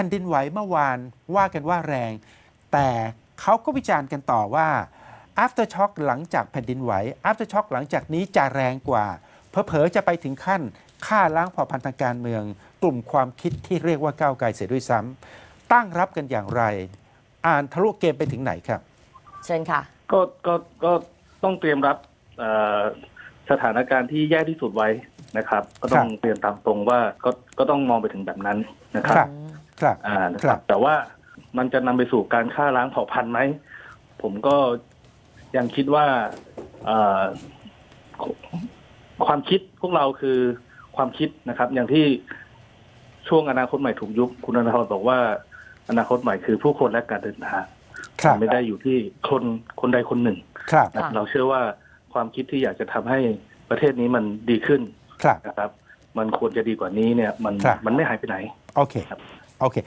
ผ่นดินไหวเมื่อวานว่ากันว่าแรง แต่เขาก็วิจารณ์กันต่อว่า after shock หลังจากแผ่นดินไหว after shock หลังจากนี้จะแรงกว่าเผลอๆจะไปถึงขั้นฆ่าล้างเผ่าพันธุ์ทางการเมือง กลุ่มความคิดที่เรียกว่าก้าวไกลเสียด้วยซ้ำตั้งรับกันอย่างไร อ่านทะลุเกมไปถึงไหนครับ เชิญค่ะ ก็ก็ก็ต้องเตรียมรับเอ่อสถานการณ์ที่แย่ที่สุดไว้นะครับ ก็ต้องครับเรียนตามตรงว่าก็ก็ต้องมองไปถึงแบบนั้นนะครับ ครับครับอ่านะคครัรับ บ แต่ว่ามันจะนำไปสู่การฆ่าล้างเผ่าพันธุ์ไหม ผมก็ยังคิดว่าเอ่อความคิดพวกเราคือความคิดนะครับ อย่างที่ช่วงอนาคตใหม่ถูกยุบคุณอนาคตบอกว่า อนาคตใหม่คือผู้คนและการเดินทางครับไม่ได้อยู่ที่คนคนใดคนหนึ่งครับนะค่ะ เราเชื่อว่าความคิดที่อยากจะทำให้ประเทศนี้มันดีขึ้นครับ นะครับ มันควรจะดีกว่านี้เนี่ย มันครับ มันไม่หายไปไหน โอเค ครับ โอเค